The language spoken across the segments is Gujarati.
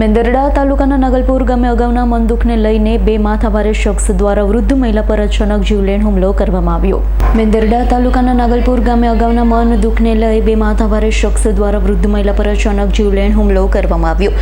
મેંદરડા તાલુકાના નાગલપુર ગામે અગાઉના મનદુખને લઈને બે માથાભારે શખ્સ દ્વારા વૃદ્ધ મહિલા પર અચાનક જીવલેણ હુમલો કરવામાં આવ્યો. મેંદરડા તાલુકાના નાગલપુર ગામે અગાઉના મન દુઃખને લઈ બે માથાભારે શખ્સ દ્વારા વૃદ્ધ મહિલા પર અચાનક જીવલેણ હુમલો કરવામાં આવ્યો.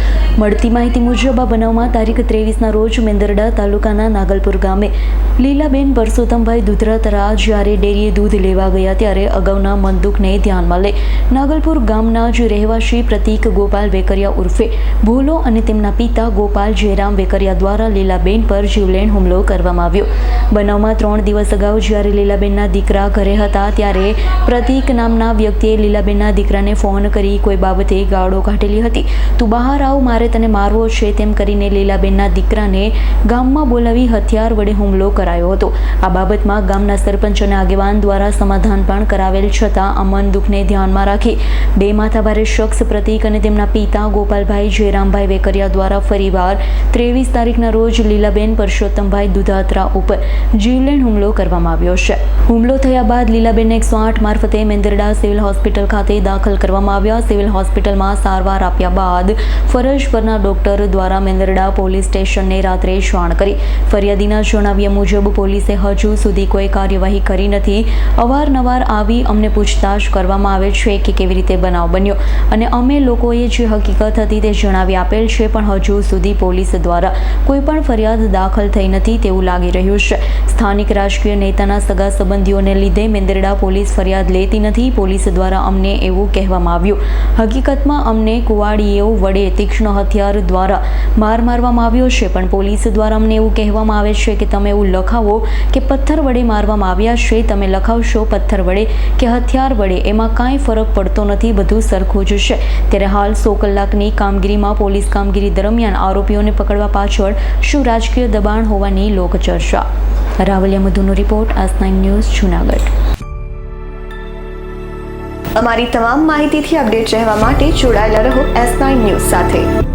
મળતી માહિતી મુજબ, આ બનાવમાં તારીખ ત્રેવીસના રોજ મેંદરડા તાલુકાના નાગલપુર ગામે લીલાબેન પરસોત્તમભાઈ દુધરાતરા જ્યારે ડેરીએ દૂધ લેવા ગયા ત્યારે અગાઉના મનદુખને ધ્યાનમાં લઈ નાગલપુર ગામના જ રહેવાસી પ્રતીક ગોપાલ વેકરિયા ઉર્ફે ભોલો અને તેમના પિતા ગોપાલ જયરામ વેકરિયા દ્વારા લીલાબેન પર જીવલેણ હુમલો કરવામાં આવ્યો. બનાવમાં ત્રણ દિવસ અગાઉ જ્યારે લીલાબેનના દીકરા ઘરે હતા ત્યારે પ્રતીક નામના વ્યક્તિએ લીલાબેનના દીકરાને ફોન કરી કોઈ બાબતે ગાળો કાઢેલી હતી. તું બહાર આવ, મારે તને મારવો છે, તેમ કરીને લીલાબેનના દીકરાને ગામમાં બોલાવી હથિયાર વડે હુમલો કરાયો હતો. આ બાબતમાં ગામના સરપંચ અને આગેવાન દ્વારા સમાધાન પણ કરાવેલ છતાં અમન દુઃખને ધ્યાનમાં રાખી બે માથાભારે શખ્સ પ્રતીક અને તેમના પિતા ગોપાલભાઈ જયરામભાઈ વેકરિયા દ્વારા ફરીવાર ત્રેવીસ તારીખના રોજ લીલાબેન પરસોત્તમભાઈ દુધાત્રા ઉપર જીવલેણ હુમલો કરવામાં આવ્યો છે. હુમલો થયા બાદ લીલાબેનને એકસો આઠ મારફતે મેંદરડા સિવિલ હોસ્પિટલ ખાતે દાખલ કરવામાં આવ્યા. સિવિલ હોસ્પિટલમાં સારવાર આપ્યા બાદ ફરજ પરના ડોક્ટર દ્વારા મેંદરડા પોલીસ સ્ટેશનને રાત્રે જાણ કરી. ફરિયાદીના જણાવ્યા મુજબ, પોલીસે હજુ સુધી કોઈ કાર્યવાહી કરી નથી. અવારનવાર આવી અમને પૂછતાછ કરવામાં આવે છે કે કેવી રીતે બનાવ બન્યો. અને અમે લોકોએ જે હકીકત હતી તે જણાવી આપેલ છે, પણ હજુ સુધી પોલીસ દ્વારા કોઈ પણ ફરિયાદ દાખલ થઈ નથી તેવું લાગી રહ્યું છે. સ્થાનિક રાજકીય નેતાના સગા સંબંધીઓને લીધે મેંદરડા પોલીસ ફરિયાદ લેતી નથી. પોલીસ દ્વારા અમને એવું કહેવામાં આવ્યું. હકીકતમાં અમને કુવાડીઓ વડે તીક્ષ્ણ હથિયાર દ્વારા માર મારવામાં આવ્યો છે, પણ પોલીસ દ્વારા અમને એવું કહેવામાં આવે છે કે તમે એવું લખાવો કે પથ્થર વડે મારવામાં આવ્યા છે, તમે લખાવશો પથ્થર વડે કે હથિયાર વડે, એમાં કાંઈ ફરક પડતો નથી, બધું સરખું જ છે. ત્યારે હાલ સો કલાકની કામગીરીમાં કામગીરી દરમિયાન આરોપીઓને પકડવા પાછળ શું રાજકીય દબાણ હોવાની લોકચર્ચા. રાવલિયા મધુનો રિપોર્ટ આસ નાઇન ન્યૂઝ, જુનાગઢ. અમારી તમામ માહિતીથી અપડેટ રહેવા માટે જોડાયેલા રહો એસ નાઇન ન્યૂઝ સાથે.